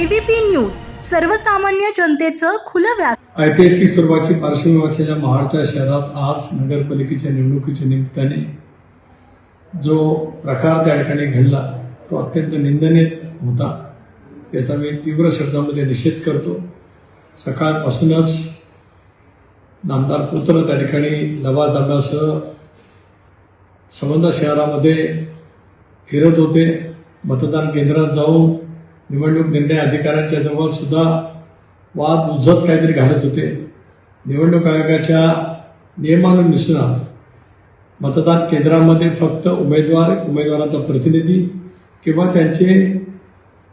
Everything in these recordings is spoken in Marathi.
एबीपी न्यूज सर्वसामान्य जनतेचं खुलं व्यास ऐतिहासिक स्वरूपाची पार्श्वभूमी असलेल्या महाडच्या शहरात आज नगरपालिकेच्या निवडणुकीच्या निमित्ताने जो प्रकार त्या ठिकाणी घडला तो अत्यंत निंदनीय होता. याचा मी तीव्र शब्दामध्ये निषेध करतो. सकाळपासूनच नामदार पुत्र त्या ठिकाणी लवाजाब्यासह संबंध शहरामध्ये फिरत होते. मतदान केंद्रात जाऊन निवडणूक निर्णय अधिकाऱ्यांच्या जवळ सुद्धा वाद उज्जत काहीतरी घालत होते. निवडणूक आयोगाच्या नियमानुसार मतदान केंद्रामध्ये फक्त उमेदवार उमेदवाराचा प्रतिनिधी किंवा त्यांचे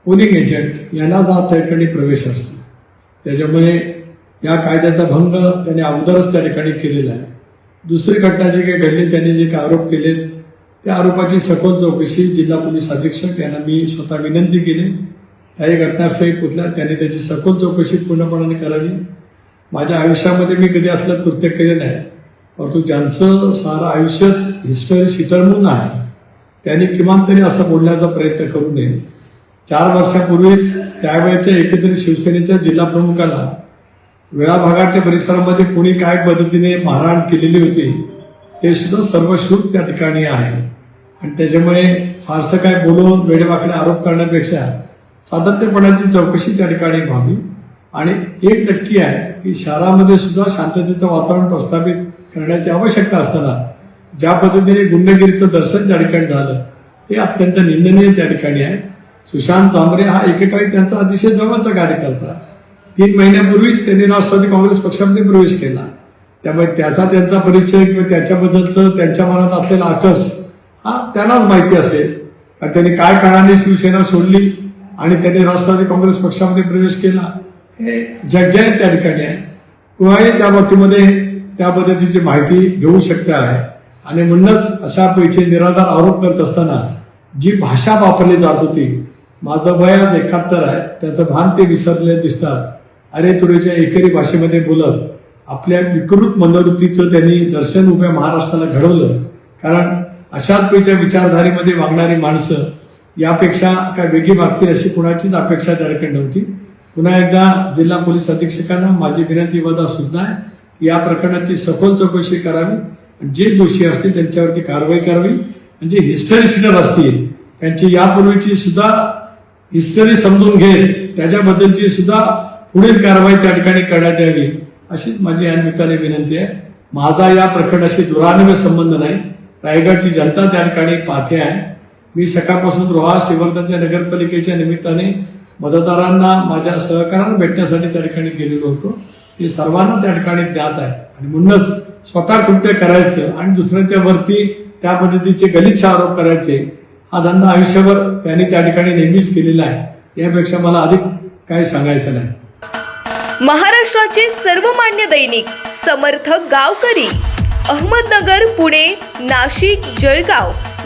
पोलिंग एजंट यांना जात त्या ठिकाणी प्रवेश असतो. त्याच्यामुळे या कायद्याचा भंग त्यांनी अगोदरच त्या ठिकाणी केलेला आहे. दुसरी घटना जी काही घडली त्यांनी जे काही आरोप केले त्या आरोपाची सखोल चौकशी जिल्हा पोलीस अधीक्षक यांना मी स्वतः विनंती केली. काही घटनास्थळी कुठल्या त्यांनी त्याची सखोल चौकशी पूर्णपणाने करावी. माझ्या आयुष्यामध्ये मी कधी असलं कृत्य केलं नाही परंतु ज्यांचं सारं आयुष्यच हिस्टरी शितळमून आहे त्यांनी किमान तरी असं बोलण्याचा प्रयत्न करू नये. चार वर्षापूर्वीच त्यावेळेच्या एकत्रित शिवसेनेच्या जिल्हा प्रमुखाला वेळाभागाच्या परिसरामध्ये कोणी काय पद्धतीने मारहाण केलेली होती ते सुद्धा सर्वश्रुत त्या ठिकाणी आहे. आणि त्याच्यामुळे फारसं काय बोलून वेळेवाकडे आरोप करण्यापेक्षा सातत्यपणाची चौकशी त्या ठिकाणी व्हावी. आणि एक नक्की आहे की शहरामध्ये सुद्धा शांततेचं वातावरण प्रस्थापित करण्याची आवश्यकता असताना ज्या पद्धतीने गुंडगिरीचं दर्शन त्या ठिकाणी झालं ते अत्यंत निंदनीय त्या ठिकाणी आहे. सुशांत झांबरे हा एकेकाळी त्यांचा अतिशय जवळचा कार्यकर्ता. तीन महिन्यापूर्वीच त्यांनी राष्ट्रवादी काँग्रेस पक्षामध्ये प्रवेश केला. त्यामुळे त्याचा त्यांचा परिचय किंवा त्याच्याबद्दलचं त्यांच्या मनात असलेला आकस हा त्यांनाच माहिती असेल. कारण त्यांनी काय कारणाने शिवसेना सोडली आणि त्यांनी राष्ट्रवादी काँग्रेस पक्षामध्ये प्रवेश केला. हे जगजाहीर त्या ठिकाणी आहे. कुणाही त्या बाबतीमध्ये त्या पद्धतीची माहिती घेऊ शकते आहे. आणि म्हणूनच अशा पैसे निराधार आरोप करत असताना जी भाषा वापरली जात होती माझं वय आज एकाहत्तर आहे त्याचं भान ते विसरले दिसतात. अरे तुरेच्या एकेरी भाषेमध्ये बोलत आपल्या विकृत मनोवृत्तीचं त्यांनी दर्शन उभ्या महाराष्ट्राला घडवलं. कारण अशाच पैच्या विचारधारेमध्ये वागणारी माणसं यापेक्षा काय वेगळी मागतील अशी कुणाचीच अपेक्षा त्या ठिकाणी नव्हती. पुन्हा एकदा जिल्हा पोलीस अधीक्षकांना माझी विनंती वदा सुद्धा आहे. या प्रकरणाची सखोल चौकशी करावी. जे दोषी असतील त्यांच्यावरती कारवाई करावी. म्हणजे हिस्टरी शिटर असतील त्यांची यापूर्वीची सुद्धा हिस्टरी समजून घेत त्याच्याबद्दलची सुद्धा पुढील कारवाई त्या ठिकाणी करण्यात यावी अशीच माझी या निमित्ताने विनंती आहे. माझा या प्रकरणाशी दुरान्वय संबंध नाही. रायगडची जनता त्या ठिकाणी पाहते आहे. मी सकाळपासून रोहा श्रीवर्धनच्या नगरपालिकेच्या निमित्ताने मतदारांना माझ्या सहकारांना भेटण्यासाठी त्या ठिकाणी गेलेलो होतो. हे सर्वांना त्या ठिकाणी ज्ञात आहे. आणि म्हणूनच स्वतः कृत्य करायचं आणि दुसऱ्याच्या वरती त्या पद्धतीचे गलिच्छ आरोप करायचे हा धंदा आयुष्यभर त्यांनी त्या ठिकाणी नेहमीच केलेला आहे. यापेक्षा मला अधिक काही सांगायचं नाही. महाराष्ट्राचे सर्वमान्य दैनिक समर्थ गावकरी अहमदनगर पुणे नाशिक जळगाव.